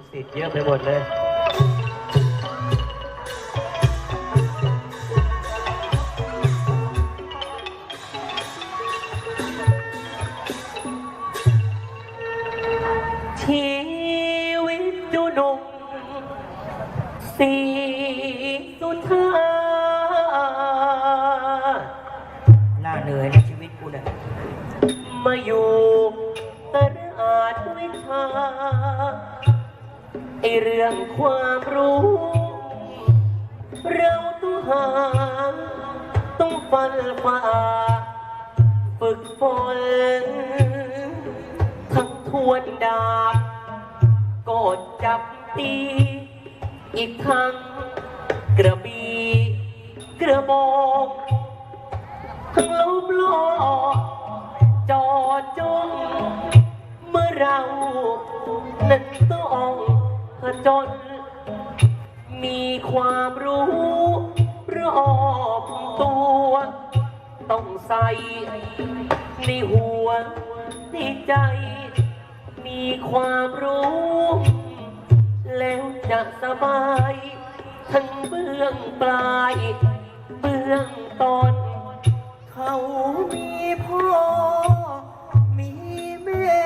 กศิษย์เยอะไปหมดเลยชีวิตดูหนุ่มสีสุดท้าหน้าเหนื่อยในชีวิตกูเนี่ยมาอยู่ตราดวิชา ไอเรื่องความรู้ เราต้องหา ต้องฟันฝ่าฝึกฝนทั้งทวนดาบกดจับตี อีกทั้งกระบี่กระบอกทั้งลบลอกจอจงเมื่อเรานั้นต้อง จญมีความรู้รอบตัว ต้องใส่ในหัวในใจ มีความรู้ แล้วจะสบายทั้งเบื้องปลาย เบื้องต้นเขามีพ่อ มีแม่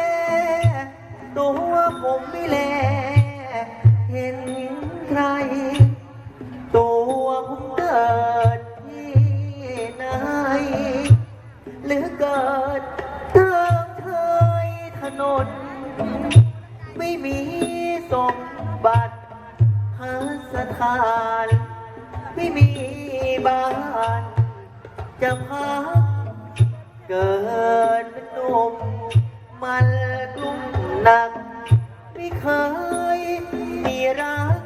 ตัวผมไม่แล จะพักเกิดเป็นหนุ่มมันกลุ่มหนัก ไม่เคยมีรัก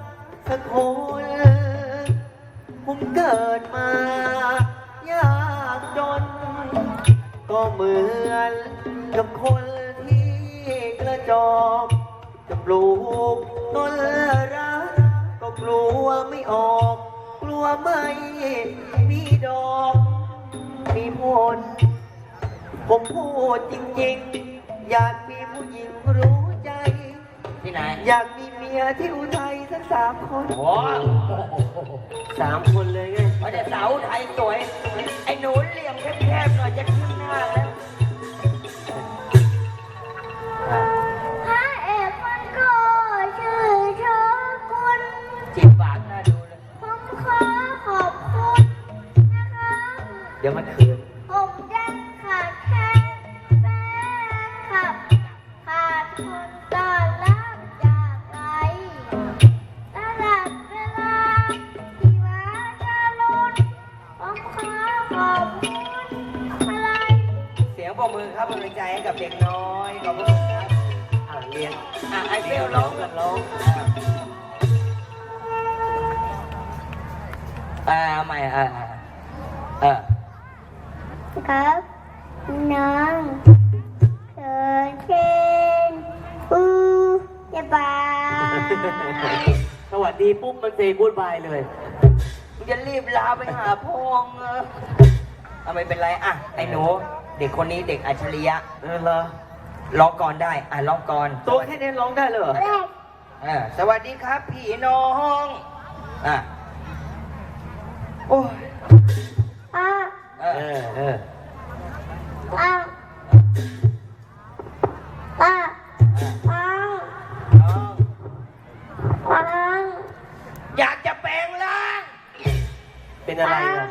สักคนผมเกิดมายากจน ก็เหมือนกับคนที่กระจอกจะปลูกต้นรัก ก็กลัวไม่ออก กลัวไม่มีดอก มีผลผมพูดจริงๆ อยากมีผู้หญิงรู้ใจ ที่ไหนอยากมีเมียที่อุทัยสักสามคน โอ้สามคนเลยไงพอจะเสาไทยสวย กำลังให้กับเด็กน้อยขอบคุณครับอ่าเรียนอะไอเฟลร้องกันร้องอ่าใหม่อ่าอ่าเออครับน้องเธอเช่นอูจะบาสวัสดีปุ๊บมันเซกูดบายเลยมึงจะรีบลาไปหาพงเออเอาไม่เป็นไรอะไอ้หนู เด็กคนนี้เด็กอัจฉริยะเออเหรอร้องก่อนได้อะร้องก่อนตัวแค่นี้ร้องได้เลยเหรอแรกเออสวัสดีครับพี่น้องอะโอ้ยอะเอเอออเอออะอะอะน้องอะอยากจะแปลงร่างเป็นอะไรอะ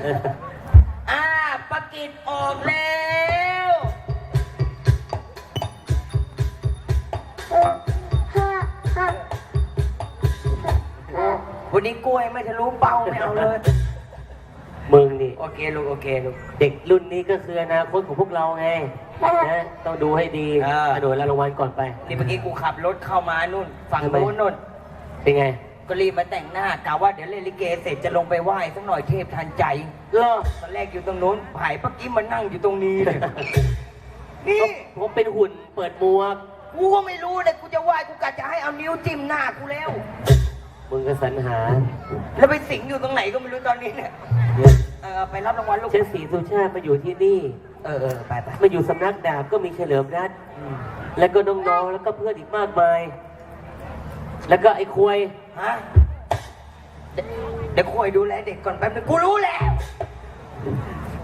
เอออ่า ปากิจออกแล้วฮ่าฮ่าวันนี้กล้วยไม่ทะลุเป้าไม่เอาเลย มึงนี่โอเคลูกโอเคลูกเด็กรุ่นนี้ก็คืออนาคตของพวกเราไงนะต้องดูให้ดีอ่า กระโดดรางวัลก่อนไป นี่เมื่อกี้กูขับรถเข้ามานู่น ฝั่งทำไม นู้นนู่น เป็นไง ก็รีบมาแต่งหน้ากะว่าเดี๋ยวเล่นลิเกเสร็จจะลงไปไหว้สักหน่อยเทพทันใจเหรอตอนแรกอยู่ตรงนู้นผายปักกี้มานั่งอยู่ตรงนี้เลย นี่ผมเป็นหุ่นเปิดหมวกกูก็ไม่รู้เลยกูจะไหว้กูกะจะให้เอานิ้วจิ้มหน้ากูแล้ว มึงก็สรรหาแล้วไปสิงอยู่ตรงไหนก็ไม่รู้ตอนนี้เนี่ยเออไปรับรางวัลลูกเชนสีสุชาติมาอยู่ที่นี่ เออเออไปไปมาอยู่สำนักดาบก็มีเฉลิมรัตน์อืมแล้วก็น้องๆแล้วก็เพื่อนอีกมากมาย แล้วก็ไอ้ควย ฮะเดี๋ยวเดี๋ยวคอยดูแลเด็กก่อนแป๊บนึงกูรู้แล้ว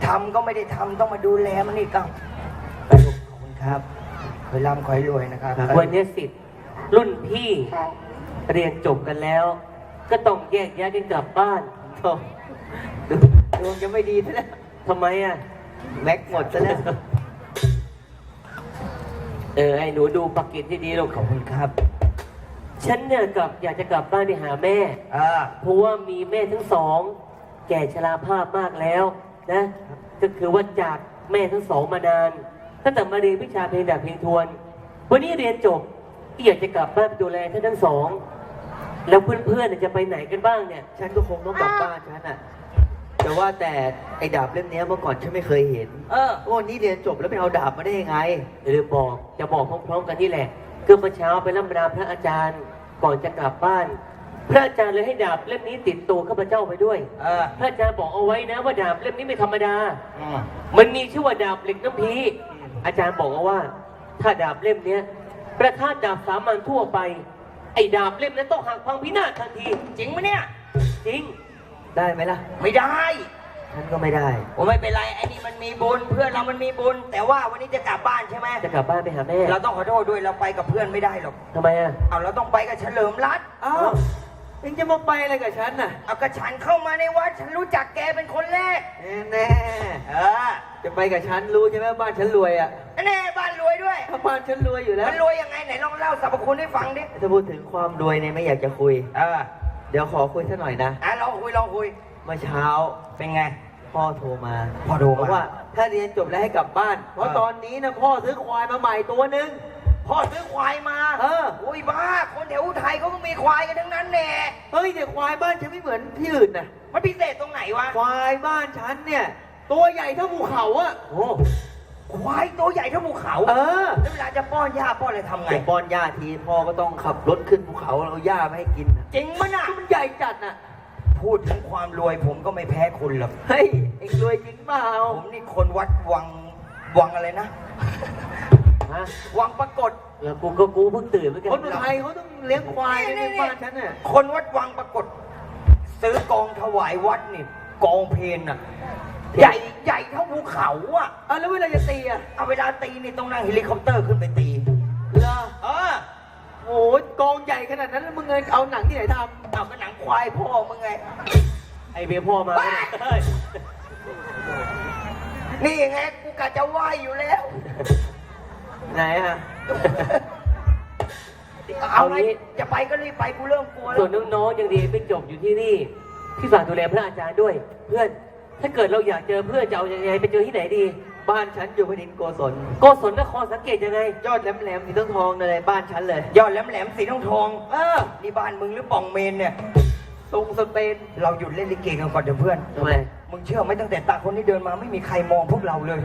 ทำก็ไม่ได้ทำต้องมาดูแลมันอีกอะไปลูกขอบคุณครับคอยร่ำคอยรวยนะครับวันนี้สิทธิ์รุ่นพี่เรียนจบกันแล้ว ก็ต้องแยกย้ายกันกลับบ้านโธ่ดวงจะไม่ดีซะแล้วทำไมอะ แม็กหมดซะแล้วเออไอ้หนูดูปากกิจที่ดีลูกขอบคุณครับ ฉันเนี่ยกลับอยากจะกลับบ้านไปหาแม่ เออ เพราะว่ามีแม่ทั้งสอง แก่ชราภาพมากแล้วนะ ก็คือว่าจากแม่ทั้งสองมานานตั้งแต่มาเรียนวิชาเพลงดาบเพลงทวน วันนี้เรียนจบก็อยากจะกลับบ้านไปดูแลท่านทั้งสอง แล้วเพื่อนๆเนี่ยจะไปไหนกันบ้างเนี่ย ฉันก็คงต้องกลับบ้านฉันอะ แต่ว่าแต่ไอ้ดาบเล่มเนี้ยเมื่อก่อนฉันไม่เคยเห็น เออ โอ้นี่เรียนจบแล้วไปเอาดาบมาได้ยังไง หรือบอกจะบอกพร้อมๆกันนี่แหละก็เมื่อเช้าไปร่ำราพระอาจารย์ ก่อนจะกลับบ้าน พระอาจารย์เลยให้ดาบเล่มนี้ติดตัวข้าพเจ้าไปด้วย เออพระอาจารย์บอกเอาไว้นะว่าดาบเล่มนี้ไม่ธรรมดา อืมมันมีชื่อว่าดาบเหล็กน้ำพีอาจารย์บอกเอาว่า ถ้าดาบเล่มเนี้ยประทาดาบสามัญทั่วไป ไอ้ดาบเล่มนั้นต้องหักพังพินาศทันที จริงไหมเนี่ย จริง ได้ไหมล่ะ ไม่ได้ ฉันก็ไม่ได้ โอ้ไม่เป็นไรไอ้นี่มันมีบุญเพื่อนเรามันมีบุญ แต่ว่าวันนี้จะกลับบ้านใช่ไหมจะกลับบ้านไปหาแม่เราต้องขอโทษด้วยเราไปกับเพื่อนไม่ได้หรอกทำไมอะเอาเราต้องไปกับเฉลิมรัตน์อ้าวเอ็งจะมาไปอะไรกับฉันน่ะเอากระฉันเข้ามาในวัดฉันรู้จักแกเป็นคนแรกแน่เออๆจะไปกับฉันรู้ใช่ไหมบ้านฉันรวยอะแน่บ้านรวยด้วยถ้าบ้านฉันรวยอยู่แล้วมันรวยยังไงไหนลองเล่าสรรพคุณให้ฟังดิถ้าพูดถึงความรวยเนี่ยไม่อยากจะคุย เออเดี๋ยวขอคุยสักหน่อยนะ อะลองคุยลองคุย เมื่อเช้าเป็นไง พ่อโทรมาพ่อโทรมา บอกว่า ถ้าเรียนจบแล้วให้กลับบ้าน เพราะเออตอนนี้นะพ่อซื้อควายมาใหม่ตัวหนึงพ่อซื้อควายมาเออ โอ้ยบ้า คนแถวอุทัยเขาก็มีควายกันทั้งนั้นแน่เฮ้ยแต่ควายบ้านฉันไม่เหมือนที่อื่นนะมันพิเศษตรงไหนวะ ควายบ้านฉันเนี่ย ตัวใหญ่เท่าภูเขาอะโอ้ควายตัวใหญ่เท่าภูเขาเออแล้วเวลาจะป้อนหญ้าป้อนอะไรทำไงเดี๋ยวป้อนหญ้าทีพ่อก็ต้องขับรถขึ้นภูเขาเอาหญ้ามาให้กินน่ะจริงมั้ยน่ะ มันใหญ่จัดน่ะ พูดถึงความรวยผมก็ไม่แพ้คุณหรอก เฮ้ย เอ็งรวยจริงเปล่าผมนี่คนวัดวังวังอะไรนะ ฮะวังปรากฏแล้วกูก็กูเพิ่งตื่นเหมือนกัคนอุทัยเขาต้องเลี้ยงควายกันในบ้านฉันน่ะคนวัดวังปรากฏ ซื้อกองถวายวัดนี่ กองเพลนน่ะ ใหญ่ใหญ่เท่าภูเขาอะ เอาแล้วเวลาจะตีอะเอาเวลาตีนี่ต้องนั่งเฮลิคอปเตอร์ขึ้นไปตีเหรอเออ โอ้ยกองใหญ่ขนาดนั้นแล้วมึงเงินเอาหนังที่ไหนทเอาก็หนังควายพ่อมึงไง ไอเบียร์พ่อมาไม่ได้เฮ้ยนี่ไงกูกะจะไหวอยู่แล้วำไหนอะเอาไงจะไปก็รีบไปกูเริ่มกลัวแล้ส่ววนน้องๆยังเรียนไม่จบอยู่ที่นี่ พี่ฝากดูแลพระอาจารย์ด้วย เพื่อน ถ้าเกิดเราอยากเจอเพื่อนจะเอายังไงไปเจอที่ไหนดี บ้านฉันอยู่พดินโกศลโกศลนครสังเกตยังไง ยอดแหลมๆสีทองทองๆเลยบ้านฉันเลย ยอดแหลมแหลมๆสีทองทองเออนี่บ้านมึงหรือป่องเมนเนี่ย ทรงสเปนเราหยุดเล่นลิเกกันก่อนเดี๋ยวเพื่อนทำไมมึงเชื่อไหมตั้งแต่ตาคนนี้เดินมาไม่มีใครมองพวกเราเลย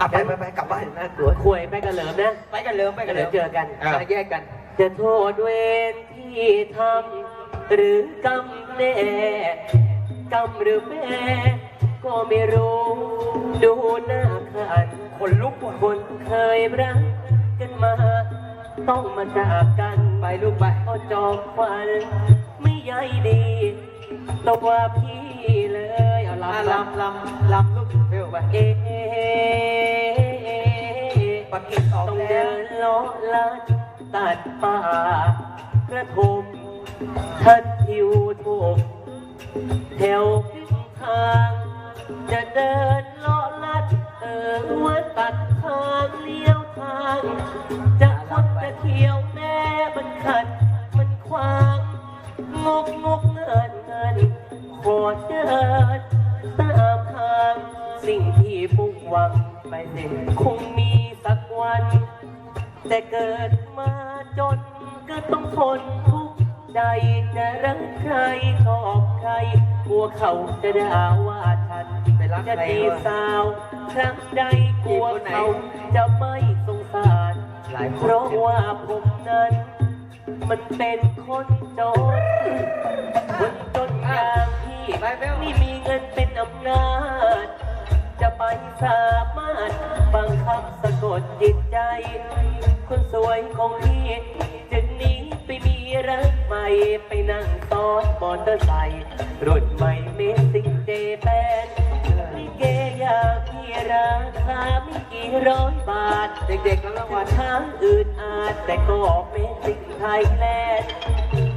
อะไปไปไปกลับบ้านน่ากลัวควยไปกันเหลิมนะไปกันเลิมไปกันเดี๋เลิยวมเจอกัน เออมาแยกกัน จะโทษเวรที่ทำหรือกรรมแน่กรรมหรือแม่ก็ไม่รู้ ดูหน้าขันคนลุกว่ะคนเคยรักกันมา ต้องมาจากกันไปลูกไปก็จองควันไม่ใยดีตัวพี่เลยเอาอะลำลำลำลำลำลูกเร็วไปเอปากกิดออกต้องแล้เดิวนเลาะลัดตัดป่ากระทมทัดทิวถูกแถวทาง จะเดินเลาะลัด เออว่าตัดทางเลี้ยวทาง จะคดจะเที่ยวแม่มันขัด มันขวางงกงกเงินเงินขอเดินตามทางสิ่งที่มุ่งหวังไปสิคงมีสักวัน แต่เกิดมาจนก็ต้องทน ใจจะรักใครชอบใครกลัวเขาจะด่าว่าฉันไปรักจะใครดีวะ สาวครั้งใดกลัวเขาจะไม่สงสาร หลายคน เพราะว่าผมนั้น มันเป็นคนจน คนจนอย่างพี่ไปเบล ไม่มีเงินเป็นอำนาจ จะไปสามารถบังคับสะกดจิตใจ คนสวยของพี่จึงหนีไปมี ไม่ไปนั่งซ้อนมอเตอร์ไซค์รุ่นใหม่เมสิกเจแปนลิเกอยากมีราคาไม่กี่ร้อยบาท เด็กๆแล้วรางวัลทางอื่นอาจแต่ก็เมสิกไทยแลนด์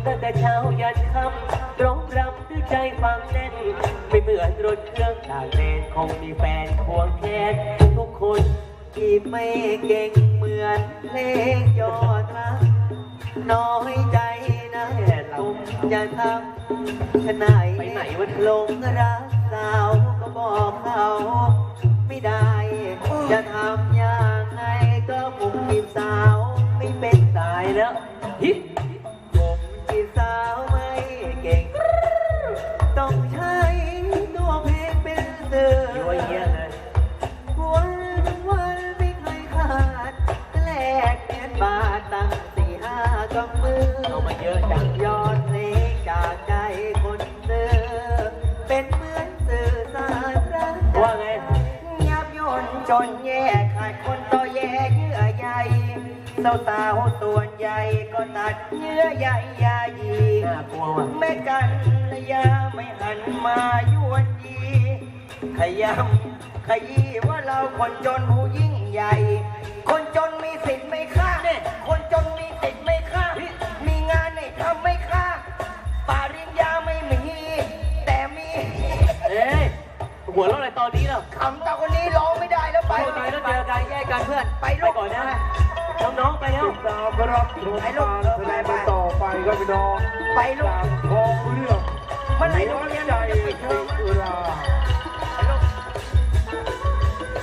ตั้งแต่เช้ายันค่ำร้องรำด้วยใจฟังแน่น ไม่เหมือนรถเครื่องต่างแดนคงมีแฟนควงแขนทุกคนที่ไม่เก่งเหมือนเพลงยอดรักน้อยใจ ตุ้มจะทำขนาดไปไหนวะหลงรักสาวก็บอกเขาไม่ได้ จะทำอย่างไรก็ผมจีบสาวไม่เป็นตายแล้วฮิผมจีบสาวไม่เก่ง ต้องใช้ตัวเพลงเป็นสื่อย้อยเยี่ยเลยวันวันไม่เคยขาดแลกเงินบาทตั้งสี่ห้ากำมือเอามาเยอะจังยอ ขาดคนต่อแย่เยื่อใยสาวสาวๆส่วนใหญ่ก็ตัดเยื่อใยยายีน่ากลัวว่ะแม่กันระยะไม่หันมายวดยีขยำขยี้ว่าเราคนจนผู้ยิ่งใหญ่ คนจนมีสิทธิ์ไหมค่าเนี่ยคนจนมีสิทธิ์ไหมค่ามีงานให้ทำไหมค่าปาริญญาไม่มี แต่มีเอ้ยหัวเราะอะไรตอนนี้เนาะคำตาคนนี้ร้องไม่ได้แล้ว ไปไปไหนแล้วเจอกันแยกกันเพื่อนไปไปลูกก่อนนะน้องๆไปแล้วตามรับชมการแสดงกันต่อไปครับพี่น้องไปลูกจากทองเรื่องเมื่อไหร่หัโรงวเรียนใจจะปิดเทอติมดเวลา